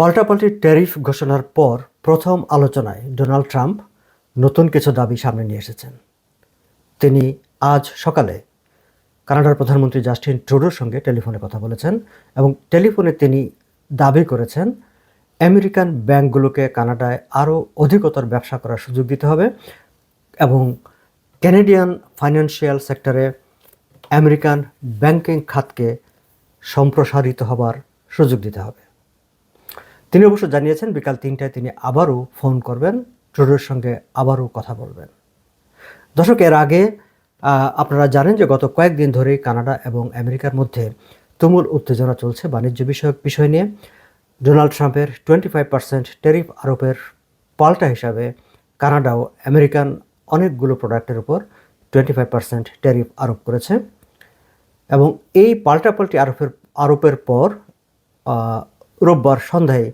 পাল্টাপাল্টি ট্যারিফ ঘোষণার পর প্রথম আলোচনায় ডোনাল্ড ট্রাম্প নতুন কিছু দাবি সামনে নিয়ে এসেছেন। তিনি আজ সকালে কানাডার প্রধানমন্ত্রী জাস্টিন ট্রুডোর সঙ্গে টেলিফোনে কথা বলেছেন এবং টেলিফোনে তিনি দাবি করেছেন, আমেরিকান ব্যাংকগুলোকে কানাডায় আরও অধিকতর ব্যবসা করার সুযোগ দিতে হবে এবং ক্যানাডিয়ান ফাইন্যান্সিয়াল সেক্টরে আমেরিকান ব্যাংকিং খাতকে সম্প্রসারিত হবার সুযোগ দিতে হবে। তিনি অবশ্য জানিয়েছেন, বিকাল তিনটায় তিনি আবারও ফোন করবেন ট্রুডোর সঙ্গে আবারও কথা বলবেন। দর্শক, এর আগে আপনারা জানেন যে গত কয়েকদিন ধরেই কানাডা এবং আমেরিকার মধ্যে তুমুল উত্তেজনা চলছে বাণিজ্য বিষয়ক বিষয় নিয়ে। ডোনাল্ড ট্রাম্পের টোয়েন্টি ফাইভ পার্সেন্ট ট্যারিফ আরোপের পাল্টা হিসাবে কানাডাও আমেরিকান অনেকগুলো প্রোডাক্টের উপর টোয়েন্টি ফাইভ পার্সেন্ট ট্যারিফ আরোপ করেছে। এবং এই পাল্টাপাল্টি আরোপের আরোপের পর রোববার সন্ধ্যায়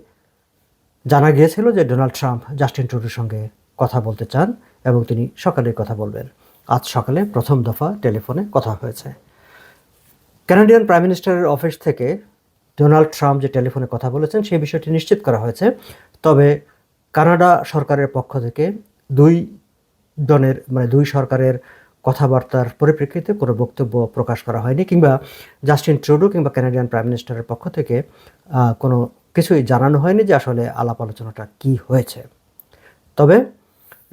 জানা গিয়েছিল যে ডোনাল্ড ট্রাম্প জাস্টিন ট্রুডোর সঙ্গে কথা বলতে চান এবং তিনি সকালে কথা বলবেন। আজ সকালে প্রথম দফা টেলিফোনে কথা হয়েছে। কানাডিয়ান প্রাইম মিনিস্টারের অফিস থেকে ডোনাল্ড ট্রাম্প যে টেলিফোনে কথা বলেছেন, সেই বিষয়টি নিশ্চিত করা হয়েছে। তবে কানাডা সরকারের পক্ষ থেকে দুই জনের মানে দুই সরকারের কথাবার্তার পরিপ্রেক্ষিতে কোনো বক্তব্য প্রকাশ করা হয়নি কিংবা জাস্টিন ট্রুডো কিংবা কানাডিয়ান প্রাইম মিনিস্টারের পক্ষ থেকে কোনো কিছুই জানানো হয়নি যে আসলে আলাপ আলোচনাটা কী হয়েছে। তবে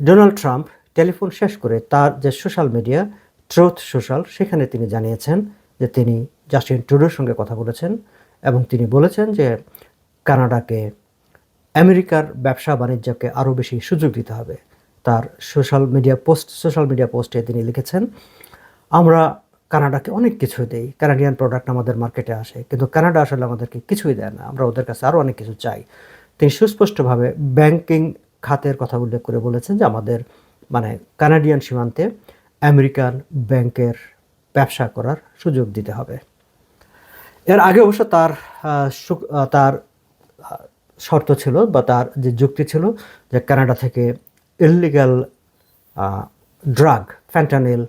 ডোনাল্ড ট্রাম্প টেলিফোন শেষ করে তার যে সোশ্যাল মিডিয়া, ট্রুথ সোশ্যাল, সেখানে তিনি জানিয়েছেন যে তিনি জাস্টিন ট্রুডোর সঙ্গে কথা বলেছেন এবং তিনি বলেছেন যে কানাডাকে আমেরিকার ব্যবসা বাণিজ্যকে আরও বেশি সুযোগ দিতে হবে। তার social media post, social media পোস্টে তিনি লিখেছেন, আমরা কানাডাকে অনেক কিছু দেই। কানাডিয়ান প্রোডাক্ট আমাদের মার্কেটে আসে, কিন্তু কানাডা আসলে আমাদেরকে কিছুই দেয় না। আমরা ওদের কাছে আরও অনেক কিছু চাই। তিনি সুস্পষ্টভাবে ব্যাংকিং খাতের কথা উল্লেখ করে বলেছেন যে আমাদের মানে কানাডিয়ান সীমান্তে আমেরিকান ব্যাংকের ব্যবসা করার সুযোগ দিতে হবে। এর আগে অবশ্য তার তার শর্ত ছিল বা তার যে যুক্তি ছিল যে কানাডা থেকে ইলিগাল ড্রাগ ফ্যান্টানিল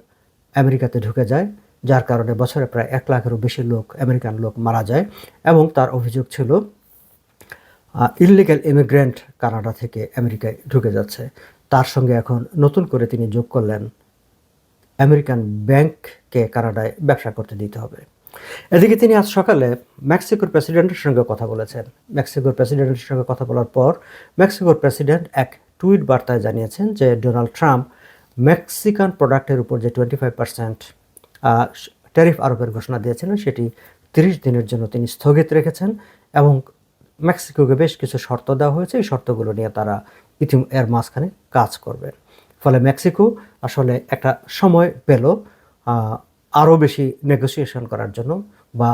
আমেরিকাতে ঢুকে যায়, যার কারণে বছরে প্রায় এক লাখেরও বেশি লোক, আমেরিকান লোক মারা যায় এবং তার অভিযোগ ছিল ইলিগাল ইমিগ্রেন্ট কানাডা থেকে আমেরিকায় ঢুকে যাচ্ছে। তার সঙ্গে এখন নতুন করে তিনি যোগ করলেন। আমেরিকান ব্যাংককে কানাডায় ব্যবসা করতে দিতে হবে। এদিকে তিনি আজ সকালে মেক্সিকোর প্রেসিডেন্টের সঙ্গে কথা বলেছেন। মেক্সিকোর প্রেসিডেন্টের সঙ্গে কথা বলার পর, মেক্সিকোর প্রেসিডেন্ট এক টুইট বার্তায় জানিয়েছেন যে ডোনাল্ড ট্রাম্প মেক্সিকান প্রোডাক্টের উপর যে টোয়েন্টি ফাইভ পার্সেন্ট ট্যারিফ আরোপের ঘোষণা দিয়েছিলেন, সেটি তিরিশ দিনের জন্য তিনি স্থগিত রেখেছেন এবং মেক্সিকোকে বেশ কিছু শর্ত দেওয়া হয়েছে। এই শর্তগুলো নিয়ে তারা ইতি এর মাঝখানে কাজ করবে। ফলে মেক্সিকো আসলে একটা সময় পেল আরও বেশি নেগোসিয়েশন করার জন্য বা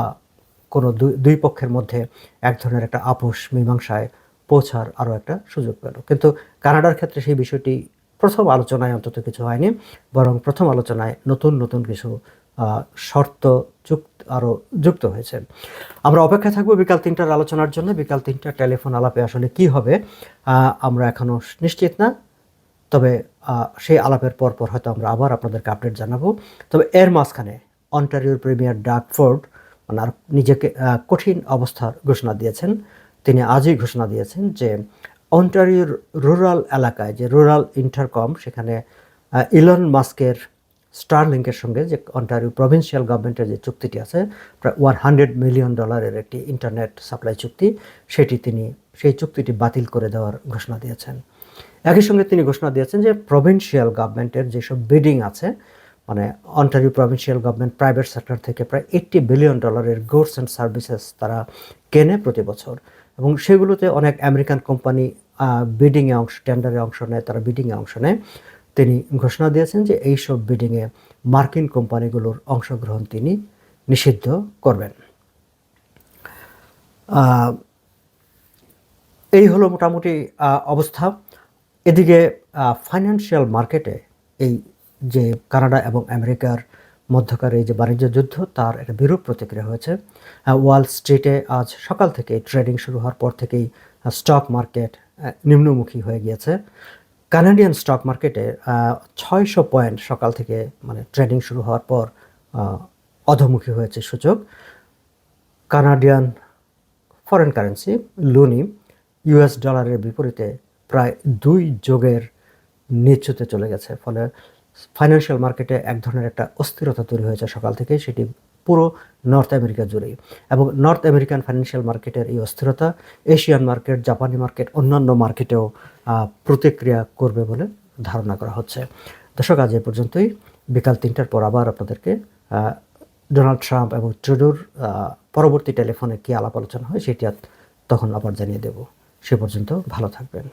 কোনো দুই দুই পক্ষের মধ্যে এক ধরনের একটা আপোষ, মীমাংসায় পৌঁছার আরও একটা সুযোগ পেল। কিন্তু কানাডার ক্ষেত্রে সেই বিষয়টি প্রথম আলোচনায় অন্তত কিছু হয়নি, বরং প্রথম আলোচনায় নতুন নতুন কিছু শর্ত যুক্ত, আরও যুক্ত হয়েছে। আমরা অপেক্ষা থাকব বিকাল তিনটার আলোচনার জন্য। বিকাল তিনটার টেলিফোন আলাপে আসলে কি হবে আমরা এখনও নিশ্চিত না। তবে সেই আলাপের পর পর হয়তো আমরা আবার আপনাদেরকে আপডেট জানাব। তবে এর মাঝখানে অন্টারিওর প্রিমিয়ার ডাক ফোর্ড ওনার নিজেকে কঠিন অবস্থার ঘোষণা দিয়েছেন। তিনি আজই ঘোষণা দিয়েছেন যে অন্টারিওর রুরাল এলাকায় যে রুরাল ইন্টারকম, সেখানে ইলন মাস্কের স্টারলিংকের সঙ্গে যে অন্টারিও প্রভিন্সিয়াল গভর্নমেন্টের যে চুক্তিটি আছে, প্রায় ওয়ান হান্ড্রেড মিলিয়ন ডলারের একটি ইন্টারনেট সাপ্লাই চুক্তি, সেটি তিনি, সেই চুক্তিটি বাতিল করে দেওয়ার ঘোষণা দিয়েছেন। একই সঙ্গে তিনি ঘোষণা দিয়েছেন যে প্রভিন্সিয়াল গভর্নমেন্টের যেসব বিডিং আছে মানে Ontario provincial government private sector থেকে প্রায় এইট্টি বিলিয়ন ডলারের গুডস অ্যান্ড সার্ভিসেস তারা কেনে প্রতি বছর। এবং সেগুলোতে অনেক আমেরিকান কোম্পানি বিডিংয়ে অংশ টেন্ডারে অংশ নেয়, তারা বিডিংয়ে অংশ নেয়। তিনি ঘোষণা দিয়েছেন যে এইসব বিডিংয়ে মার্কিন কোম্পানিগুলোর অংশগ্রহণ তিনি নিষিদ্ধ করবেন। এই হলো মোটামুটি অবস্থা। এদিকে ফাইন্যান্সিয়াল মার্কেটে এই যে কানাডা এবং আমেরিকার মধ্যকার এই যে বাণিজ্য যুদ্ধ, তার একটা বিরূপ প্রতিক্রিয়া হয়েছে। ওয়াল স্ট্রিটে আজ সকাল থেকে ট্রেডিং শুরু হওয়ার পর থেকেই স্টক মার্কেট নিম্নমুখী হয়ে গিয়েছে। কানাডিয়ান স্টক মার্কেটে ছয়শো পয়েন্ট সকাল থেকে মানে ট্রেডিং শুরু হওয়ার পর অধমুখী হয়েছে সূচক। Canadian foreign currency, loonie, US ডলারের বিপরীতে প্রায় দুই যোগের নিচুতে চলে গেছে। ফলে ফাইন্যান্সিয়াল মার্কেটে এক ধরনের একটা অস্থিরতা তৈরি হয়েছে সকাল থেকে, সেটি পুরো নর্থ আমেরিকা জুড়েই। এবং নর্থ আমেরিকান ফাইন্যান্সিয়াল মার্কেটের এই অস্থিরতা এশিয়ান মার্কেট জাপানি মার্কেট অন্যান্য মার্কেটেও প্রতিক্রিয়া করবে বলে ধারণা করা হচ্ছে। দর্শক, আজ এ পর্যন্তই। বিকাল তিনটার পর আবার আপনাদেরকে ডোনাল্ড ট্রাম্প এবং ট্রুডোর পরবর্তী টেলিফোনে কী আলাপ আলোচনা হয় সেটি তখন আবার জানিয়ে দেব। সে পর্যন্ত ভালো থাকবেন।